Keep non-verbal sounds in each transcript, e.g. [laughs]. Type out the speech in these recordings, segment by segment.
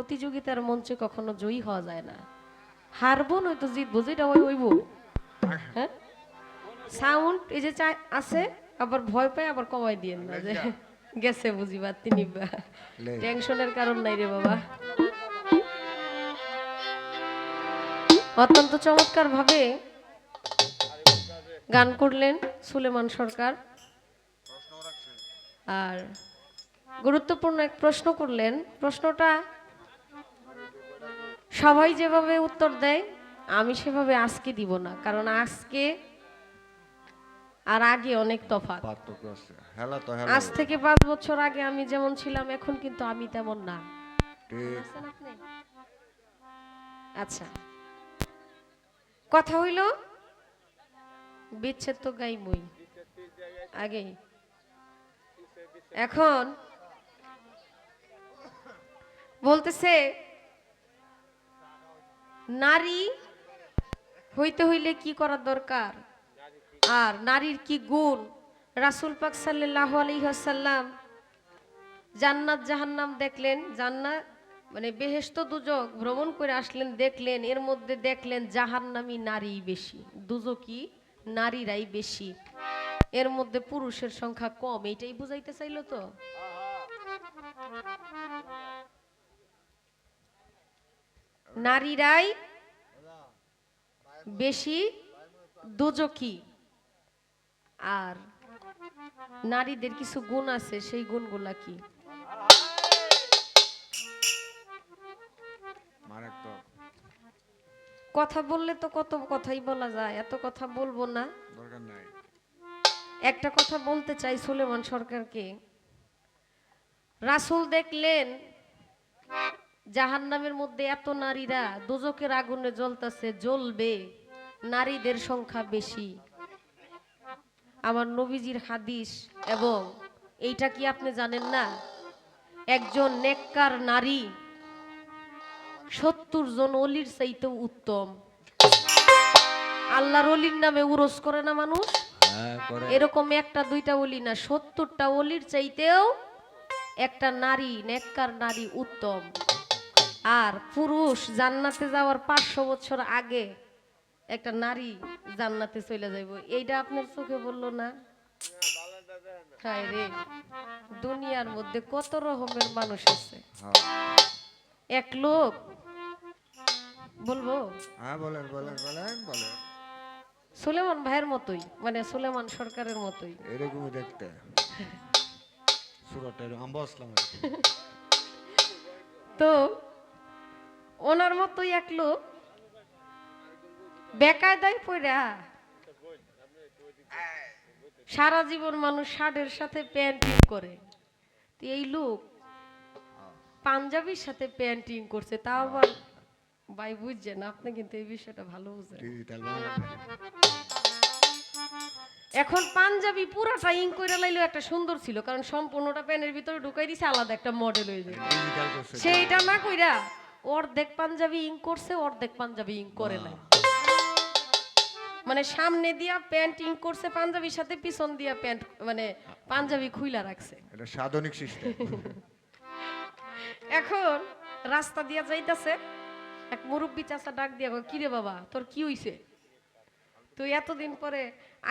প্রতিযোগিতার মঞ্চে কখনো জয়ী হওয়া যায় না। হারবো নয়তো জিতবো যেটা ওই হ্যাঁ? সাউন্ড এই যে চাই আছে আবার ভয় পায় আবার কমাই দিয়েন না যে গেছে বুঝি বা তিনি টেনশনের কারণ নাই রে বাবা। অত্যন্ত চমৎকার ভাবে গান করলেন সুলেমান সরকার। আর গুরুত্বপূর্ণ এক প্রশ্ন করলেন। প্রশ্নটা সবাই যেভাবে উত্তর দেয় আমি সেভাবে আজকে দিব না। কারণ আজকে আর আগে অনেক তফাৎ। পার্থক্য আছে। হেলা তো হেলা আজ থেকে পাঁচ বছর আগে আমি যেমন ছিলাম এখন কিন্তু আমি তেমন না? আচ্ছা। কথা হইল বিচ্ছেদ তো গাই মই আগে এখন বলতেছে নারী হইতে হইলে কি করার দরকার? আর নারীর কি গুণ? রাসুল পাক সাল্লাহ আলহিহাসাল্লাম জান্নাত জাহান্নাম দেখলেন, জান্নাত মানে বেহেস্ত দুজক ভ্রমণ করে আসলেন, দেখলেন, এর মধ্যে দেখলেন জাহান্নামী নারী বেশি দুজকি নারীরাই বেশি, এর মধ্যে পুরুষের সংখ্যা কম এইটাই বুঝাইতে চাইলো তো? নারীরাই বেশি দুজকি। আর নারীদের কিছু গুণ আছে সেই গুণগুলা কি? কথা বললে তো কত কথাই বলা যায় এত কথা বলব না। দরকার নাই। একটা কথা বলতে চাই সুলেমান সরকারকে। রাসুল দেখলেন জাহান্নামের মধ্যে এত নারীরা দুজকের আগুনে জ্বলতাছে জ্বলবে নারীদের সংখ্যা বেশি। আমার নবীজির হাদিস এবং এইটা কি আপনি জানেন না? একজন নেককার নারী সত্তর জন অলির চাইতেও উত্তম। আল্লাহর অলির নামে উরস করে না মানুষ? হ্যাঁ এরকম একটা দুইটা অলি না সত্তরটা অলির চাইতেও একটা নারী নেককার নারী উত্তম। আর পুরুষ জান্নাতে যাওয়ার পাঁচশো বছর আগে একটা নারী জান্নাতে চলে যাইব। এইটা আপনার চোখে বলল না? রে দুনিয়ার মধ্যে কত রকমের মানুষ আছে। হ্যাঁ। এক লোক বলব? হ্যাঁ বলেন বলেন বলেন বলেন। সুলেমান ভাইয়ের মতোই মানে সুলেমান সরকারের মতোই। এরকমই দেখতে। [laughs] তো ওনার মতোই এক লোক। বেকায়দায় পড়া সারা জীবন মানুষ শার্টের সাথে প্যান্টিং করে। তো এই লোক পাঞ্জাবির সাথে প্যান্টিং করছে। তাও আবার ভাই বুঝছেন আপনি কিন্তু এই বিষয়টা ভালো বুঝেন। এখন পাঞ্জাবি পুরাটা ইং করে লাইলেও একটা সুন্দর ছিল কারণ সম্পূর্ণটা প্যানের ভিতরে ঢুকাই দিছে আলাদা একটা মডেল হয়ে যায় সেইটা না কইরা অর্ধেক পাঞ্জাবি ইং করছে অর্ধেক পাঞ্জাবি ইং করে নাই। মানে সামনে দিয়া প্যান্ট ইং করছে পাঞ্জাবির সাথে পিছন দিয়া প্যান্ট মানে পাঞ্জাবি খুইলা রাখছে। এটা সাধনিক সিস্টেম। এখন রাস্তা দিয়া যাইতাছে এক মুরব্বী চাচা ডাক দিয়া কয়, কিরে বাবা তোর কি হইছে? তুই এতদিন পরে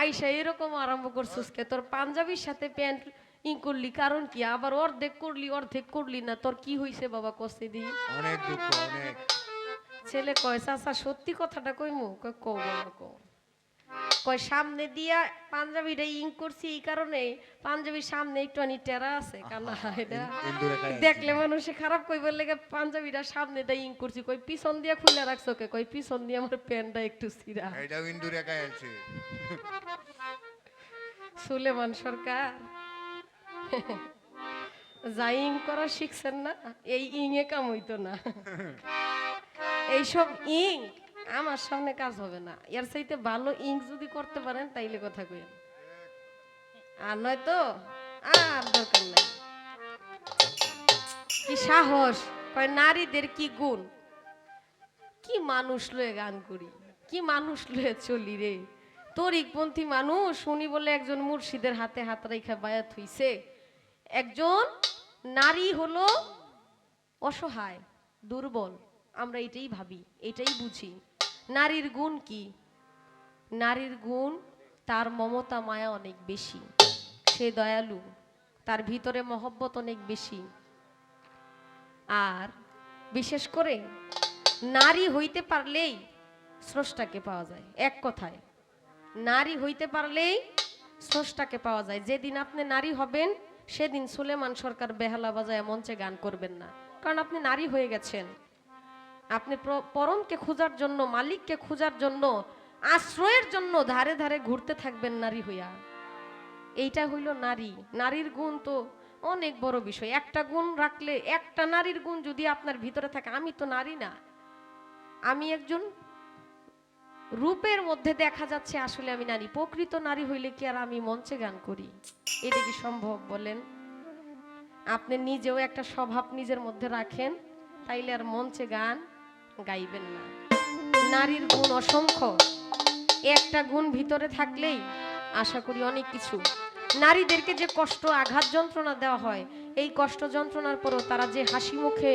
আইসা এরকম আরম্ভ করছিস কে? তোর পাঞ্জাবির সাথে প্যান্ট ইং করলি কারণ কি? আবার অর্ধেক করলি অর্ধেক করলি না তোর কি হইছে বাবা কষে দি অনেক দুঃখ অনেক। ছেলে কয় চাচা সত্যি কথাটা কইমু কয় কও বাবা কও। কয় সামনে দিয়া পাঞ্জাবিটা ইং করছি এই কারণে পাঞ্জাবির সামনে একটু আনি টেরা আছে কানা এটা দেখলে মানুষে খারাপ কইবার লেগে পাঞ্জাবিটা সামনে দিয়ে ইং করছি কই পিছন দিয়া খুলে রাখছো কে? কই পিছন দিয়ে আমার প্যান্টটা একটু সিরা এটাও ইন্দুরে কাজ আছে। সুলেমান সরকার। ইং করা শিখছেন না, এই ইংয়ে কাম হইতো না। এইসব ইং আমার সামনে কাজ হবে না। এর চাইতে ভালো ইং যদি করতে পারেন, তাইলে কথা আর আর দরকার নাই। কি সাহস, কয় নারীদের কি গুণ? কি মানুষ লয়ে গান করি? কি মানুষ লয়ে চলি রে? তোর তরিকপন্থী মানুষ শুনি বলে একজন মুর্শিদের হাতে হাত রেখা বায়াত হইছে। একজন নারী হলো অসহায়, দুর্বল। আমরা এটাই ভাবি, এটাই বুঝি। নারীর গুণ কি? নারীর গুণ তার মমতা, মায়া অনেক বেশি। সে দয়ালু, তার ভিতরে মহব্বত অনেক বেশি। আর বিশেষ করে নারী হইতে পারলেই স্রষ্টাকে পাওয়া যায়, এক কথায়। নারী হইতে পারলেই স্রষ্টাকে পাওয়া যায়। যেদিন আপনি নারী হবেন সেদিন সুলেমান সরকার বেহালা বাজায় মঞ্চে গান করবেন না। কারণ আপনি নারী হয়ে গেছেন। আপনি পরমকে খোঁজার জন্য, মালিককে খোঁজার জন্য, আশ্রয়ের জন্য ধারে ধারে ঘুরতে থাকবেন নারী হইয়া। এইটা হইল নারী। নারীর গুণ তো অনেক বড় বিষয়। একটা গুণ রাখলে, একটা নারীর গুণ যদি আপনার ভিতরে থাকে, আমি তো নারী না। আমি একজন রূপের মধ্যে দেখা যাচ্ছে আসলে আমি নারী, প্রকৃত নারী হইলে কি আর আমি মঞ্চে গান করি? এটা কি সম্ভব বলেন? আপনি নিজেও একটা স্বভাব নিজের মধ্যে রাখেন, তাইলে আর মঞ্চে গান গাইবেন না। নারীর গুণ অসংখ্য। একটা গুণ ভিতরে থাকলেই আশা করি অনেক কিছু। নারীদেরকে যে কষ্ট আঘাত যন্ত্রণা দেওয়া হয়, এই কষ্ট যন্ত্রণার পরও তারা যে হাসি মুখে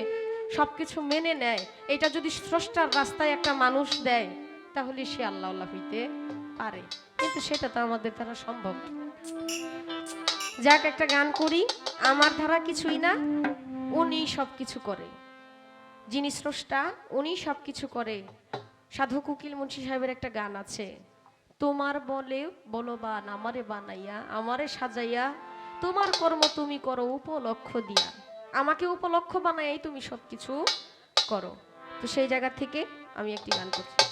সবকিছু মেনে নেয়, এটা যদি স্রষ্টার রাস্তায় একটা মানুষ দেয় তাহলে সে আল্লাহ আল্লাহ হইতে পারে। কিন্তু সেটা তো আমাদের দ্বারা সম্ভব। যাক, একটা গান করি। আমার ধারা কিছুই না, উনি সব কিছু করে। যিনি স্রষ্টা, উনি সব কিছু করে। সাধু কুকিল মুন্সি সাহেবের একটা গান আছে, তোমার বলে বলো বলবান আমারে বানাইয়া, আমারে সাজাইয়া, তোমার কর্ম তুমি করো উপলক্ষ দিয়া। আমাকে উপলক্ষ বানাইয়াই তুমি সব কিছু করো। তো সেই জায়গা থেকে আমি একটি গান করছি।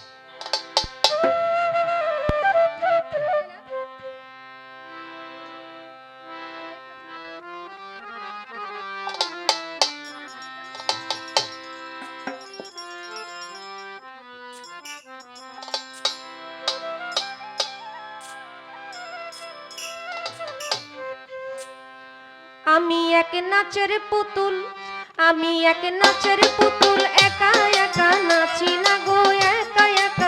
আমি এক নাচের পুতুল আমি এক নাচের পুতুল একা একা নাচি না গো একা